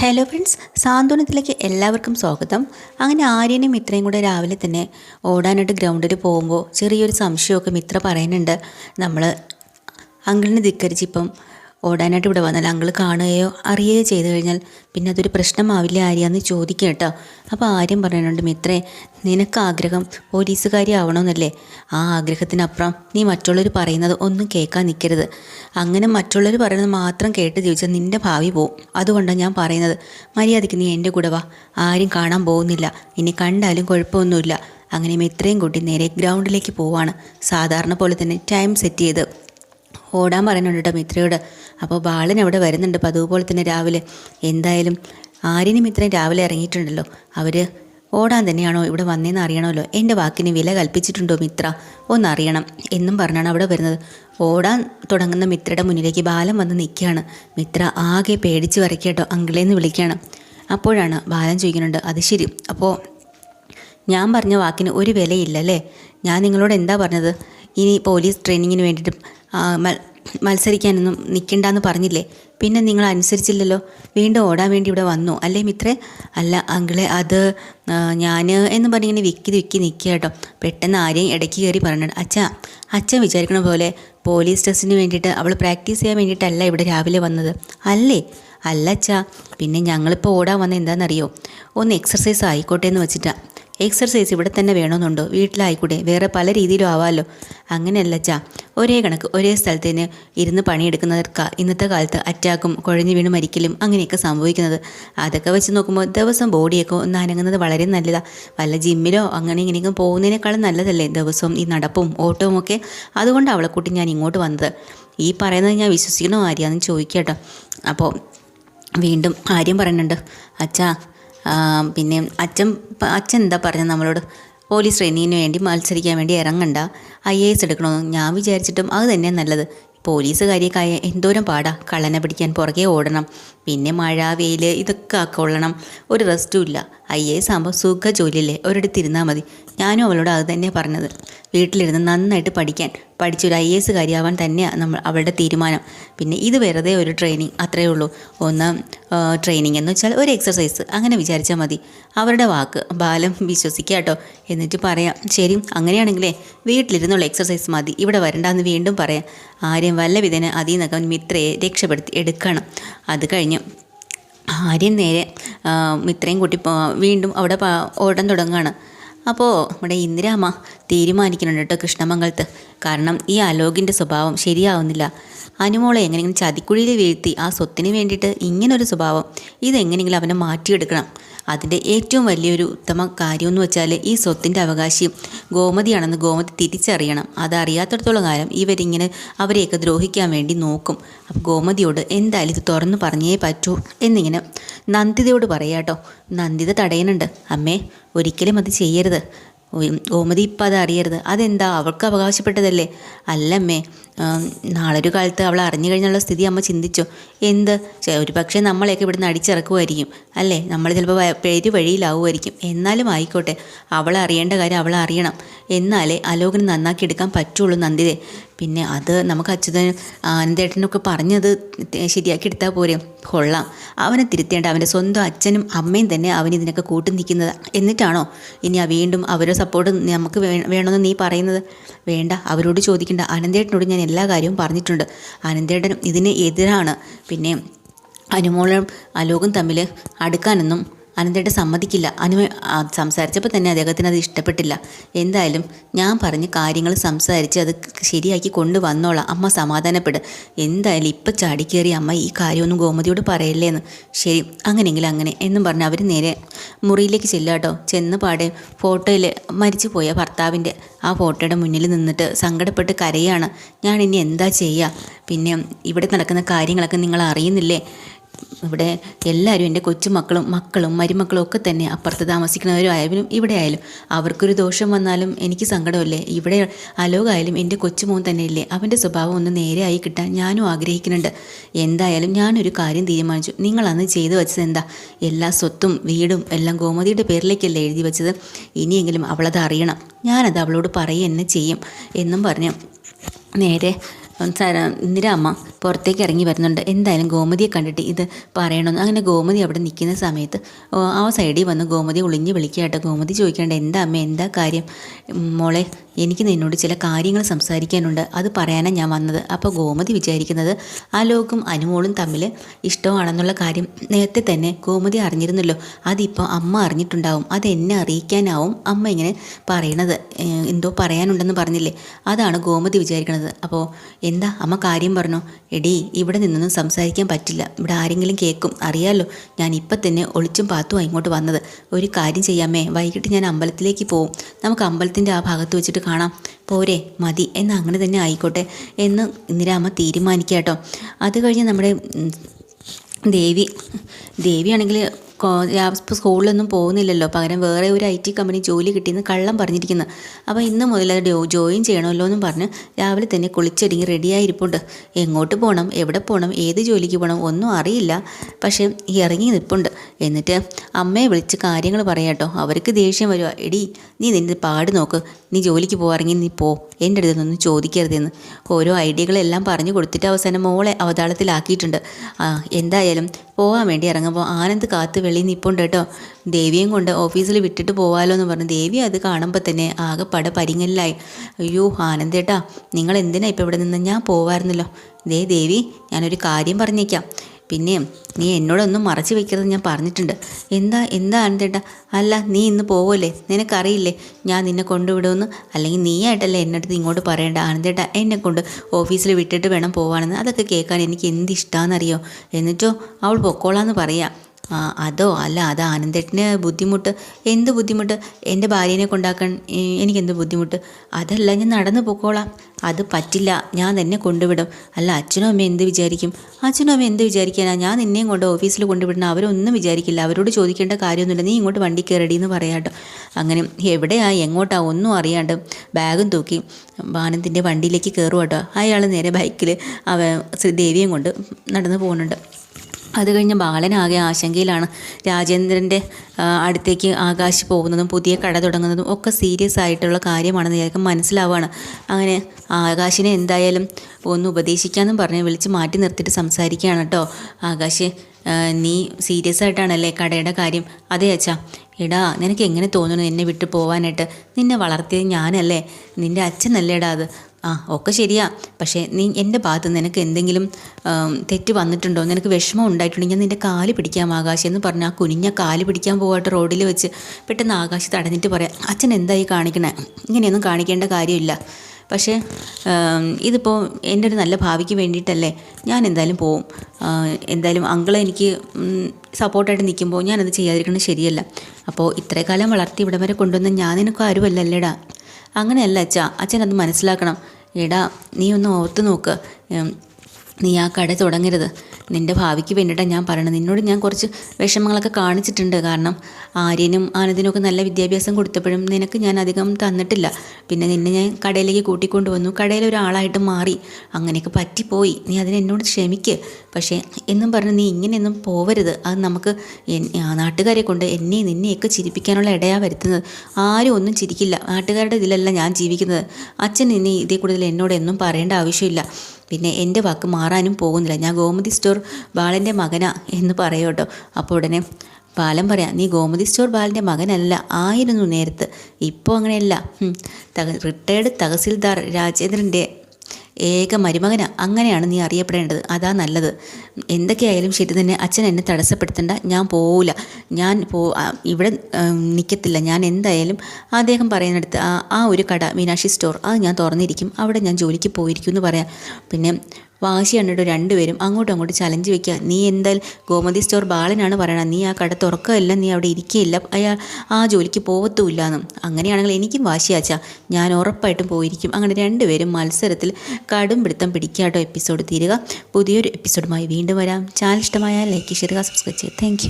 Hello friends സാന്ത്വനത്തിലേക്ക് എല്ലാവർക്കും സ്വാഗതം. അങ്ങനെ ആര്യനും മിത്രയും കൂടെ രാവിലെ തന്നെ ഓടാനായിട്ട് ഗ്രൗണ്ടിൽ പോകുമ്പോൾ ചെറിയൊരു സംശയമൊക്കെ മിത്ര പറയുന്നുണ്ട്. നമ്മൾ അങ്കിളിനെ ധിക്കരിച്ച് ഇപ്പം ഓടാനായിട്ട് ഇവിടെ വന്നാൽ അങ്കിൾ കാണുകയോ അറിയുകയോ ചെയ്തു കഴിഞ്ഞാൽ പിന്നെ അതൊരു പ്രശ്നമാവില്ല ആര്യാന്ന് ചോദിക്കുക കേട്ടോ. അപ്പോൾ ആര്യം പറയുന്നുണ്ട് മിത്രേ നിനക്ക് ആഗ്രഹം പോലീസുകാരി ആവണമെന്നല്ലേ? ആ ആഗ്രഹത്തിനപ്പുറം നീ മറ്റുള്ളവർ പറയുന്നത് ഒന്നും കേൾക്കാൻ നിൽക്കരുത്. അങ്ങനെ മറ്റുള്ളവർ പറയുന്നത് മാത്രം കേട്ട് ജീവിച്ചാൽ നിന്റെ ഭാവി പോവും. അതുകൊണ്ടാണ് ഞാൻ പറയുന്നത്. മര്യാദയ്ക്ക് നീ എന്റെ കൂടെ വാ. ആരും കാണാൻ പോകുന്നില്ല. ഇനി കണ്ടാലും കുഴപ്പമൊന്നുമില്ല. അങ്ങനെ മിത്രയും കൂട്ടി നേരെ ഗ്രൗണ്ടിലേക്ക് പോവാണ്. സാധാരണ പോലെ തന്നെ ടൈം സെറ്റ് ചെയ്ത് ഓടാൻ പറയുന്നുണ്ട് മിത്രയോട്. അപ്പോൾ ബാലൻ അവിടെ വരുന്നുണ്ട്. അപ്പോൾ അതുപോലെ തന്നെ രാവിലെ എന്തായാലും ആര്യനും മിത്രയും രാവിലെ ഇറങ്ങിയിട്ടുണ്ടല്ലോ. അവർ ഓടാൻ തന്നെയാണോ ഇവിടെ വന്നതെന്ന് അറിയണമല്ലോ. എന്റെ വാക്കിന് വില കൽപ്പിച്ചിട്ടുണ്ടോ മിത്ര? ഒന്നറിയണം എന്നും പറഞ്ഞാണ് അവിടെ വരുന്നത്. ഓടാൻ തുടങ്ങുന്ന മിത്രയുടെ മുന്നിലേക്ക് ബാലൻ വന്ന് നിൽക്കുകയാണ്. മിത്ര ആകെ പേടിച്ച് വരയ്ക്കട്ടോ അങ്കിളേന്ന് വിളിക്കുകയാണ്. അപ്പോഴാണ് ബാലൻ ചോദിക്കുന്നുണ്ട് അത് ശരി. അപ്പോൾ ഞാൻ പറഞ്ഞ വാക്കിന് ഒരു വിലയില്ല അല്ലേ? ഞാൻ നിങ്ങളോട് എന്താ പറഞ്ഞത്? ഇനി പോലീസ് ട്രെയിനിങ്ങിന് വേണ്ടിയിട്ട് മത്സരിക്കാനൊന്നും നിൽക്കണ്ടെന്ന് പറഞ്ഞില്ലേ? പിന്നെ നിങ്ങൾ അനുസരിച്ചില്ലല്ലോ. വീണ്ടും ഓടാൻ വേണ്ടി ഇവിടെ വന്നു. അല്ലേ മിത്രേ? അല്ല അങ്കിളെ അത് ഞാൻ എന്ന് പറഞ്ഞിങ്ങനെ വിക്കി വിക്കി നിൽക്കുക കേട്ടോ. പെട്ടെന്ന് ആരെയും ഇടയ്ക്ക് കയറി പറഞ്ഞു അച്ഛ അച്ഛൻ വിചാരിക്കണ പോലെ പോലീസ് ടെസ്റ്റിന് വേണ്ടിയിട്ട് അവൾ പ്രാക്ടീസ് ചെയ്യാൻ വേണ്ടിയിട്ടല്ല ഇവിടെ രാവിലെ വന്നത്. അല്ലേ? അല്ല അച്ഛാ. പിന്നെ ഞങ്ങളിപ്പോൾ ഓടാൻ വന്നത് എന്താണെന്നറിയോ ഒന്ന് എക്സർസൈസ് ആയിക്കോട്ടെ എന്ന് വെച്ചിട്ടാ. എക്സർസൈസ് ഇവിടെ തന്നെ വേണമെന്നുണ്ടോ? വീട്ടിലായിക്കൂടെ? വേറെ പല രീതിയിലും ആവാമല്ലോ അങ്ങനെയല്ല ചാ ഒരേ കണക്ക് ഒരേ സ്ഥലത്തിന് ഇരുന്ന് പണിയെടുക്കുന്നവർക്ക് ഇന്നത്തെ കാലത്ത് അറ്റാക്കും കുഴഞ്ഞു വീണ് മരിക്കലും അങ്ങനെയൊക്കെ സംഭവിക്കുന്നത്. അതൊക്കെ വെച്ച് നോക്കുമ്പോൾ ദിവസം ബോഡിയൊക്കെ ഒന്ന് അനങ്ങുന്നത് വളരെ നല്ലതാണ് വല്ല ജിമ്മിലോ അങ്ങനെ ഇങ്ങനെയൊക്കെ പോകുന്നതിനേക്കാളും നല്ലതല്ലേ ദിവസവും ഈ നടപ്പും ഓട്ടവും ഒക്കെ? അതുകൊണ്ട് അവളെ കൂട്ടി ഞാൻ ഇങ്ങോട്ട് വന്നത്. ഈ പറയുന്നത് ഞാൻ വിശ്വസിക്കണോ ആര്യാന്ന് ചോദിക്കട്ടോ. അപ്പോൾ വീണ്ടും ആര്യം പറയുന്നുണ്ട്. അച്ഛാ പിന്നെ അച്ഛൻ അച്ഛൻ എന്താ പറഞ്ഞത് നമ്മളോട്? പോലീസ് ട്രെയിനിങ്ങിന് വേണ്ടി മത്സരിക്കാൻ വേണ്ടി ഇറങ്ങണ്ട. ഐ എ എസ് എടുക്കണമെന്ന് ഞാൻ വിചാരിച്ചിട്ടും അത് തന്നെ നല്ലത്. പോലീസുകാരിയൊക്കെ എന്തോരം പാടാ. കള്ളനെ പിടിക്കാൻ പുറകെ ഓടണം. പിന്നെ മഴ വെയിൽ ഇതൊക്കെ കൊള്ളണം ഒരു റെസ്റ്റും ഇല്ല. ഐ എ എസ് ആകുമ്പോൾ സുഖ ജോലിയല്ലേ ഒരിടത്ത് ഇരുന്നാൽ മതി. ഞാനും അവളോട് അത് തന്നെയാണ് പറഞ്ഞത്. വീട്ടിലിരുന്ന് നന്നായിട്ട് പഠിക്കാൻ. പഠിച്ചൊരു ഐ എസ് കാര്യമാവാൻ തന്നെയാണ് നമ്മൾ അവളുടെ തീരുമാനം. പിന്നെ ഇത് വെറുതെ ഒരു ട്രെയിനിങ് അത്രയേ ഉള്ളൂ. ഒന്ന് ട്രെയിനിങ് എന്ന് വെച്ചാൽ ഒരു എക്സസൈസ് അങ്ങനെ വിചാരിച്ചാൽ മതി. അവരുടെ വാക്ക് ബാലം വിശ്വസിക്കുക കേട്ടോ. എന്നിട്ട് പറയാം ശരി അങ്ങനെയാണെങ്കിലേ വീട്ടിലിരുന്നുള്ള എക്സസൈസ് മതി. ഇവിടെ വരണ്ടെന്ന് വീണ്ടും പറയാം. ആരെയും വല്ല വിധേന അതിൽ നിന്നൊക്കെ മിത്രയെ രക്ഷപ്പെടുത്തി എടുക്കണം. അത് കഴിഞ്ഞ് ആര്യം നേരെ ഇത്രയും കൂട്ടി വീണ്ടും അവിടെ ഓടാൻ തുടങ്ങുകയാണ്. അപ്പോൾ നമ്മുടെ ഇന്ദിരാമ്മ തീരുമാനിക്കുന്നുണ്ട് കേട്ടോ കൃഷ്ണമംഗലത്ത്. കാരണം ഈ അലോകിന്റെ സ്വഭാവം ശരിയാവുന്നില്ല. അനുമോളെ എങ്ങനെയെങ്കിലും ചതിക്കുഴിയിൽ വീഴ്ത്തി ആ സ്വത്തിന് വേണ്ടിയിട്ട് ഇങ്ങനൊരു സ്വഭാവം ഇതെങ്ങനെയെങ്കിലും അവനെ മാറ്റിയെടുക്കണം. അതിന്റെ ഏറ്റവും വലിയൊരു ഉത്തമ കാര്യമെന്ന് വെച്ചാൽ ഈ സ്വത്തിന്റെ അവകാശി ഗോമതിയാണെന്ന് ഗോമതി തിരിച്ചറിയണം. അതറിയാത്തിടത്തോളം കാലം ഇവരിങ്ങനെ അവരെയൊക്കെ ദ്രോഹിക്കാൻ വേണ്ടി നോക്കും. അപ്പോൾ ഗോമതിയോട് എന്തായാലും ഇത് തുറന്നു പറഞ്ഞേ പറ്റൂ എന്നിങ്ങനെ നന്ദിതയോട് പറയാട്ടോ നന്ദിത തടയുന്നുണ്ട് അമ്മേ ഒരിക്കലും അത് ചെയ്യരുത്. ഗോമതി ഇപ്പം അത് അറിയരുത്. അതെന്താ? അവൾക്ക് അവകാശപ്പെട്ടതല്ലേ? അല്ലമ്മേ നാളൊരു കാലത്ത് അവൾ അറിഞ്ഞു കഴിഞ്ഞുള്ള സ്ഥിതി അമ്മ ചിന്തിച്ചോ. എന്ത്? ഒരു പക്ഷേ നമ്മളെയൊക്കെ ഇവിടുന്ന് അടിച്ചിറക്കുമായിരിക്കും. അല്ലേ? നമ്മൾ ചിലപ്പോൾ പേര് വഴിയിലാവുമായിരിക്കും എന്നാലും ആയിക്കോട്ടെ. അവൾ അറിയേണ്ട കാര്യം അവൾ അറിയണം. എന്നാലേ അലോകന് നന്നാക്കി എടുക്കാൻ പറ്റുള്ളൂ നന്ദിതേ. പിന്നെ അത് നമുക്ക് അച്യുതൻ ആനന്ദേട്ടനൊക്കെ പറഞ്ഞത് ശരിയാക്കി എടുത്താൽ പോരെ. കൊള്ളാം. അവനെ തിരുത്തേണ്ട അവന്റെ സ്വന്തം അച്ഛനും അമ്മയും തന്നെ അവൻ ഇതിനൊക്കെ കൂട്ടു നിൽക്കുന്നത്. എന്നിട്ടാണോ ഇനി വീണ്ടും അവരുടെ സപ്പോർട്ട് നമുക്ക് വേണമെന്ന് നീ പറയുന്നത്? വേണ്ട അവരോട് ചോദിക്കേണ്ട. അനന്തേട്ടനോട് ഞാൻ എല്ലാ കാര്യവും പറഞ്ഞിട്ടുണ്ട്. അനന്തേട്ടൻ ഇതിന് എതിരാണ്. പിന്നെ അനുമോളും അലോകും തമ്മിൽ അടുക്കാനൊന്നും അനന്തേട്ടൻ സമ്മതിക്കില്ല. അനു സംസാരിച്ചപ്പോൾ തന്നെ അദ്ദേഹത്തിന് അത് ഇഷ്ടപ്പെട്ടില്ല. എന്തായാലും ഞാൻ പറഞ്ഞ് കാര്യങ്ങൾ സംസാരിച്ച് അത് ശരിയാക്കി കൊണ്ടുവന്നോളാം. അമ്മ സമാധാനപ്പെടും. എന്തായാലും ഇപ്പം ചാടിക്കേറി അമ്മ ഈ കാര്യമൊന്നും ഗോമതിയോട് പറയല്ലേന്ന്. ശരി അങ്ങനെയെങ്കിൽ അങ്ങനെ എന്നും പറഞ്ഞ് അവർ നേരെ മുറിയിലേക്ക് ചെല്ലാട്ടോ ചെന്ന് പാടെ ഫോട്ടോയിൽ മരിച്ചു പോയ ഭർത്താവിന്റെ ആ ഫോട്ടോയുടെ മുന്നിൽ നിന്നിട്ട് സങ്കടപ്പെട്ട് കരയാണ്. ഞാൻ ഇനി എന്താ ചെയ്യുക? പിന്നെ ഇവിടെ നടക്കുന്ന കാര്യങ്ങളൊക്കെ നിങ്ങൾ അറിയുന്നില്ലേ? ഇവിടെ എല്ലാവരും എന്റെ കൊച്ചുമക്കളും മക്കളും മരുമക്കളും ഒക്കെ തന്നെ അപ്പുറത്ത് താമസിക്കുന്നവരും ആയാലും ഇവിടെ ആയാലും അവർക്കൊരു ദോഷം വന്നാലും എനിക്ക് സങ്കടമല്ലേ? ഇവിടെ അലോകായാലും എന്റെ കൊച്ചുമോൻ തന്നെയല്ലേ? അവന്റെ സ്വഭാവം ഒന്ന് നേരെയായി കിട്ടാൻ ഞാനും ആഗ്രഹിക്കുന്നുണ്ട്. എന്തായാലും ഞാനൊരു കാര്യം തീരുമാനിച്ചു. നിങ്ങളന്ന് ചെയ്തു വെച്ചത് എന്താ? എല്ലാ സ്വത്തും വീടും എല്ലാം ഗോമതിയുടെ പേരിലേക്കല്ലേ എഴുതി വെച്ചത്? ഇനിയെങ്കിലും അവളത് അറിയണം. ഞാനത് അവളോട് പറയുക തന്നെ ചെയ്യും എന്നും പറഞ്ഞു നേരെ ഇന്ദിര അമ്മ പുറത്തേക്ക് ഇറങ്ങി വരുന്നുണ്ട്. എന്തായാലും ഗോമതിയെ കണ്ടിട്ട് ഇത് പറയണമെന്ന് അങ്ങനെ ഗോമതി അവിടെ നിൽക്കുന്ന സമയത്ത് ആ സൈഡിൽ വന്ന് ഗോമതി ഒളിഞ്ഞ് വിളിക്കാട്ടോ ഗോമതി ചോദിക്കേണ്ട എന്താ അമ്മ എന്താ കാര്യം? മോളെ എനിക്ക് നിന്നോട് ചില കാര്യങ്ങൾ സംസാരിക്കാനുണ്ട്. അത് പറയാനാണ് ഞാൻ വന്നത്. അപ്പോൾ ഗോമതി വിചാരിക്കുന്നത് ആലോക്കും അനുമോളും തമ്മിൽ ഇഷ്ടമാണെന്നുള്ള കാര്യം നേരത്തെ തന്നെ ഗോമതി അറിഞ്ഞിരുന്നല്ലോ. അതിപ്പോൾ അമ്മ അറിഞ്ഞിട്ടുണ്ടാവും. അത് എന്നെ അറിയിക്കാനാവും അമ്മ ഇങ്ങനെ പറയണത്. എന്തോ പറയാനുണ്ടെന്ന് പറഞ്ഞില്ലേ? അതാണ് ഗോമതി വിചാരിക്കണത്. അപ്പോൾ എന്താ അമ്മ കാര്യം പറഞ്ഞോ? എടീ ഇവിടെ നിന്നൊന്നും സംസാരിക്കാൻ പറ്റില്ല. ഇവിടെ ആരെങ്കിലും കേൾക്കും അറിയാലോ ഞാൻ ഇപ്പം തന്നെ ഒളിച്ചും പാത്തും ഇങ്ങോട്ട് വന്നത്. ഒരു കാര്യം ചെയ്യാമേ. വൈകിട്ട് ഞാൻ അമ്പലത്തിലേക്ക് പോവും. നമുക്ക് അമ്പലത്തിന്റെ ആ ഭാഗത്ത് വെച്ചിട്ട് കാണാം. പോരെ മതി. എന്ന് അങ്ങനെ തന്നെ ആയിക്കോട്ടെ. എന്ന് ഇന്ദിരാമ്മ തീരുമാനിക്കുക കേട്ടോ അത് കഴിഞ്ഞ് നമ്മുടെ ദേവി ദേവിയാണെങ്കിൽ ഇപ്പോൾ സ്കൂളിലൊന്നും പോകുന്നില്ലല്ലോ. പകരം വേറെ ഒരു ഐ ടി കമ്പനി ജോലി കിട്ടിയെന്ന് കള്ളം പറഞ്ഞിരിക്കുന്നു. അപ്പോൾ ഇന്ന് മുതൽ അത് ജോയിൻ ചെയ്യണമല്ലോ എന്നും പറഞ്ഞ് രാവിലെ തന്നെ കുളിച്ചൊരുങ്ങി റെഡിയായിരിപ്പുണ്ട്. എങ്ങോട്ട് പോകണം എവിടെ പോകണം ഏത് ജോലിക്ക് പോകണം ഒന്നും അറിയില്ല. പക്ഷേ ഇറങ്ങി നിൽപ്പുണ്ട്. എന്നിട്ട് അമ്മയെ വിളിച്ച് കാര്യങ്ങൾ പറയാട്ടോ. അവർക്ക് ദേഷ്യം വരുക എടി നീ നിന്റെ പാട് നോക്ക്. നീ ജോലിക്ക് പോകാറെങ്കിൽ നീ പോ. എന്റെ അടുത്ത് നിന്നൊന്നും ചോദിക്കരുതെന്ന്. ഓരോ ഐഡിയകളെല്ലാം പറഞ്ഞു കൊടുത്തിട്ട് അവസാനം മോളെ അവതാളത്തിലാക്കിയിട്ടുണ്ട്. എന്തായാലും പോകാൻ വേണ്ടി ഇറങ്ങുമ്പോൾ ആനന്ദ് കാത്ത് വെളിയിൽ നിൽപ്പുണ്ട് കേട്ടോ. ദേവിയും കൊണ്ട് ഓഫീസിൽ വിട്ടിട്ട് പോവാലോ എന്ന് പറഞ്ഞു. ദേവി അത് കാണുമ്പോൾ തന്നെ ആകെ പട പരിങ്ങലിലായി. അയ്യോ ആനന്ദേട്ടാ നിങ്ങൾ എന്തിനാ ഇപ്പോൾ ഇവിടെ നിന്ന് ഞാൻ പോവായിരുന്നല്ലോ? ദേ ദേവി ഞാനൊരു കാര്യം പറഞ്ഞേക്കാം. പിന്നെ നീ എന്നോടൊന്നും മറച്ചു വെക്കരുത് ഞാൻ പറഞ്ഞിട്ടുണ്ട്. എന്താ എന്താ ആനന്ദേട്ടാ അല്ല നീ ഇന്ന് പോവല്ലേ? നിനക്കറിയില്ലേ? ഞാൻ നിന്നെ കൊണ്ടുവിടുമെന്ന്? അല്ലെങ്കിൽ നീയായിട്ടല്ലേ എന്റെ അടുത്ത് ഇങ്ങോട്ട് പറയേണ്ട? ആനന്ദേട്ടാ എന്നെ കൊണ്ട് ഓഫീസിൽ വിട്ടിട്ട് വേണം പോവാണെന്ന് അതൊക്കെ കേൾക്കാൻ എനിക്ക് എന്ത് ഇഷ്ടമാണെന്നറിയോ എന്നിട്ടോ അവൾ പൊക്കോളാന്ന് പറയാം. അതോ? അല്ല അത് ആനന്ദേട്ടന് ബുദ്ധിമുട്ട്. എന്ത് ബുദ്ധിമുട്ട്? എന്റെ ഭാര്യനെ കൊണ്ടാക്കാൻ എനിക്കെന്ത് ബുദ്ധിമുട്ട്? അതല്ല ഞാൻ നടന്നു പൊക്കോളാം. അത് പറ്റില്ല. ഞാൻ തന്നെ കൊണ്ടുവിടും. അല്ല അച്ഛനും അമ്മയും എന്ത് വിചാരിക്കും? അച്ഛനും അമ്മയും എന്ത് വിചാരിക്കാനാ? ഞാൻ നിന്നെയും കൊണ്ട് ഓഫീസിൽ കൊണ്ടുവിടണം. അവരൊന്നും വിചാരിക്കില്ല. അവരോട് ചോദിക്കേണ്ട കാര്യമൊന്നുമില്ല. നീ ഇങ്ങോട്ട് വണ്ടി കയറടി എന്ന് പറയാട്ടോ. അങ്ങനെ എവിടെയാ എങ്ങോട്ടാ ഒന്നും അറിയാണ്ട് ബാഗും തൂക്കി ആനന്ദിന്റെ വണ്ടിയിലേക്ക് കയറുവാട്ടോ. അയാൾ നേരെ ബൈക്കിൽ അവ ദേവിയും കൊണ്ട് നടന്നു പോകുന്നുണ്ട്. അത് കഴിഞ്ഞ് ബാലനാകെ ആശങ്കയിലാണ് രാജേന്ദ്രന്റെ അടുത്തേക്ക് ആകാശ് പോകുന്നതും പുതിയ കട തുടങ്ങുന്നതും ഒക്കെ സീരിയസ് ആയിട്ടുള്ള കാര്യമാണെന്ന് ഇയാൾക്ക് മനസ്സിലാവുകയാണ് അങ്ങനെ ആകാശിനെ എന്തായാലും ഒന്ന് ഉപദേശിക്കാമെന്നും പറഞ്ഞ് വിളിച്ച് മാറ്റി നിർത്തിയിട്ട് സംസാരിക്കുകയാണ് കേട്ടോ. ആകാശ് നീ സീരിയസ് ആയിട്ടാണല്ലേ കടയുടെ കാര്യം? അതെ അച്ഛാ. എടാ നിനക്ക് എങ്ങനെ തോന്നുന്നു എന്നെ വിട്ടു പോവാനായിട്ട്? നിന്നെ വളർത്തിയത് ഞാനല്ലേ? നിന്റെ അച്ഛനല്ലേടാ അത്. ആ ഒക്കെ ശരിയാ. പക്ഷേ നീ എന്റെ ഭാഗത്ത് നിനക്ക് എന്തെങ്കിലും തെറ്റ് വന്നിട്ടുണ്ടോ? നിനക്ക് വിഷമം ഉണ്ടായിട്ടുണ്ടെങ്കിൽ നിന്റെ കാൽ പിടിക്കാം ആകാശം എന്ന് പറഞ്ഞ് ആ കുനിഞ്ഞ കാൽ പിടിക്കാൻ പോകാട്ട് റോഡിൽ വെച്ച് പെട്ടെന്ന് ആകാശ് തടഞ്ഞിട്ട് പറയാം അച്ഛൻ എന്തായി കാണിക്കണേ? ഇങ്ങനെയൊന്നും കാണിക്കേണ്ട കാര്യമില്ല. പക്ഷേ ഇതിപ്പോൾ എന്റെ ഒരു നല്ല ഭാവിക്ക് വേണ്ടിയിട്ടല്ലേ ഞാൻ എന്തായാലും പോവും. എന്തായാലും അങ്കിളെ എനിക്ക് സപ്പോർട്ടായിട്ട് നിൽക്കുമ്പോൾ ഞാനത് ചെയ്യാതിരിക്കുന്നത് ശരിയല്ല. അപ്പോൾ ഇത്രയും കാലം വളർത്തി ഇവിടം വരെ കൊണ്ടുവന്ന ഞാൻ നിനക്ക് ആരുമല്ലല്ലേടാ? അങ്ങനെയല്ല അച്ഛ. അച്ഛൻ അത് മനസ്സിലാക്കണം. എടാ നീ ഒന്ന് ഓർത്ത് നോക്ക്. നീ ആ കട തുടങ്ങരുത്. നിന്റെ ഭാവിക്ക് വേണ്ടിയിട്ടാണ് ഞാൻ പറയണത്. നിന്നോട് ഞാൻ കുറച്ച് വിഷമങ്ങളൊക്കെ കാണിച്ചിട്ടുണ്ട്. കാരണം ആര്യനും ആനന്ദിനുമൊക്കെ നല്ല വിദ്യാഭ്യാസം കൊടുത്തപ്പോഴും നിനക്ക് ഞാൻ അധികം തന്നിട്ടില്ല. പിന്നെ നിന്നെ ഞാൻ കടയിലേക്ക് കൂട്ടിക്കൊണ്ടു വന്നു കടയിൽ ഒരാളായിട്ട് മാറി. അങ്ങനെയൊക്കെ പറ്റിപ്പോയി. നീ അതിന് എന്നോട് ക്ഷമിക്ക്. പക്ഷേ എന്നും പറഞ്ഞ് നീ ഇങ്ങനെയൊന്നും പോവരുത്. അത് നമുക്ക് നാട്ടുകാരെ കൊണ്ട് എന്നെ നിന്നെയൊക്കെ ചിരിപ്പിക്കാനുള്ള ഇടയാണ് വരുത്തുന്നത്. ആരും ഒന്നും ചിരിക്കില്ല. നാട്ടുകാരുടെ ഇതിലല്ല ഞാൻ ജീവിക്കുന്നത്. അച്ഛൻ ഇനി ഇതേ കൂടുതൽ എന്നോട് എന്നും പറയേണ്ട ആവശ്യമില്ല. പിന്നെ എന്റെ വാക്ക് മാറാനും പോകുന്നില്ല. ഞാൻ ഗോമതി സ്റ്റോർ ബാലന്റെ മകനാ എന്ന് പറയും കേട്ടോ. അപ്പോൾ ഉടനെ ബാലൻ പറയാം നീ ഗോമതി സ്റ്റോർ ബാലന്റെ മകനല്ല ആയിരുന്നു നേരത്ത്. ഇപ്പോൾ അങ്ങനെയല്ല. റിട്ടയർഡ് തഹസിൽദാർ രാജേന്ദ്രന്റെ ഏക മരുമകന അങ്ങനെയാണ് നീ അറിയപ്പെടേണ്ടത്. അതാ നല്ലത്. എന്തൊക്കെയായാലും ശരി തന്നെ അച്ഛൻ എന്നെ തടസ്സപ്പെടുത്തണ്ട. ഞാൻ പോവില്ല ഞാൻ പോ ഇവിടെ നിൽക്കത്തില്ല ഞാൻ എന്തായാലും അദ്ദേഹം പറയുന്നിടത്ത് ആ ഒരു കട മീനാക്ഷി സ്റ്റോർ അത് ഞാൻ തുറന്നിരിക്കും. അവിടെ ഞാൻ ജോലിക്ക് പോയിരിക്കും എന്ന് പറയാം. പിന്നെ വാശി കണ്ടിട്ട് രണ്ടുപേരും അങ്ങോട്ടും അങ്ങോട്ട് ചലഞ്ച് വെക്കുക. നീ എന്തായാലും ഗോമതി സ്റ്റോർ ബാലനാണ് പറയണത്? നീ ആ കട തുറക്കുകയില്ല നീ അവിടെ ഇരിക്കുകയില്ല. അയാൾ ആ ജോലിക്ക് പോകത്തുമില്ല എന്നും അങ്ങനെയാണെങ്കിൽ എനിക്കും വാശി വാശിയാച്ചാ. ഞാൻ ഉറപ്പായിട്ടും പോയിരിക്കും. അങ്ങനെ രണ്ടുപേരും മത്സരത്തിൽ കടും പിടുത്തം പിടിക്കാട്ടോ എപ്പിസോഡ് തീരുക. പുതിയൊരു എപ്പിസോഡുമായി വീണ്ടും വരാം. ചാനൽ ഇഷ്ടമായാൽ ലൈക്ക് ചെയ്യുക സബ്സ്ക്രൈബ് ചെയ്യുക താങ്ക്